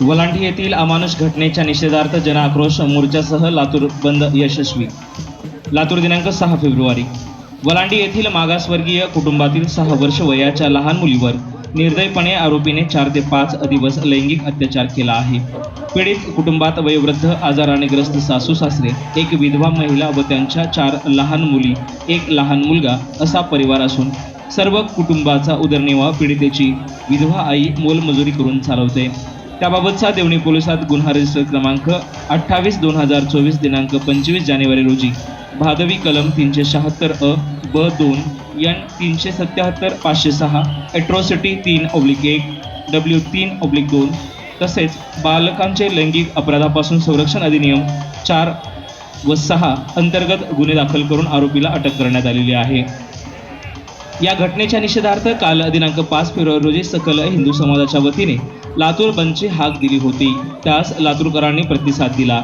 वलांडी येथील अमानुष घटनेच्या निषेधार्थ जनआक्रोश मोर्चासह लातूर बंद यशस्वी. लातूर दिनांक सहा फेब्रुवारी. वलांडी येथील मागासवर्गीय कुटुंबातील सहा वर्ष वयाच्या लहान मुलीवर निर्दयपणे आरोपीने चार ते पाच दिवस लैंगिक अत्याचार केला आहे. पीडित कुटुंबात वयोवृद्ध आजाराने ग्रस्त सासू सासरे एक विधवा महिला व त्यांच्या चार लहान मुली एक लहान मुलगा असा परिवार असून सर्व कुटुंबाचा उदरनिर्वाह पीडितेची विधवा आई मोलमजुरी करून चालवते. त्याबाबतचा देवणी पोलिसात गुन्हा रजिस्टर क्रमांक अठ्ठावीस दोन हजार चोवीस दिनांक पंचवीस जानेवारी रोजी. भादवी कलम तीनशे शहात्तर अ ब दोन यन तीनशे सत्याहत्तर पाचशे सहा एट्रॉसिटी तीन ओब्लिक एक डब्ल्यू तीन ऑब्लिक दोन तसेच बालकांचे लैंगिक अपराधापासून संरक्षण अधिनियम चार व सहा अंतर्गत गुन्हे दाखल करून आरोपीला अटक करण्यात आलेली आहे. या घटनेच्या निषेधार्थ काल दिनांक पाच फेब्रुवारी रोजी सकल हिंदू समाजाच्या वतीने लातूर बंदची हाक दिली होती. त्यास लातूरकरांनी प्रतिसाद दिला.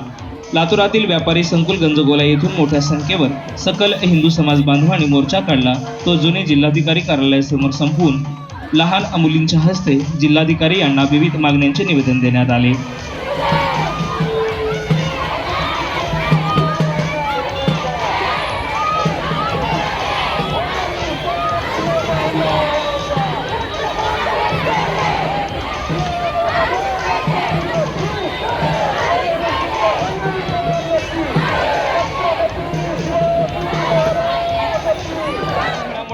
लातूरातील व्यापारी संकुल गंजगोला येथून मोठ्या संख्येवर सकल हिंदू समाज बांधवांनी मोर्चा काढला. तो जुने जिल्हाधिकारी कार्यालयासमोर संपवून लहान मुलींच्या हस्ते जिल्हाधिकारी यांना विविध मागण्यांचे निवेदन देण्यात आले.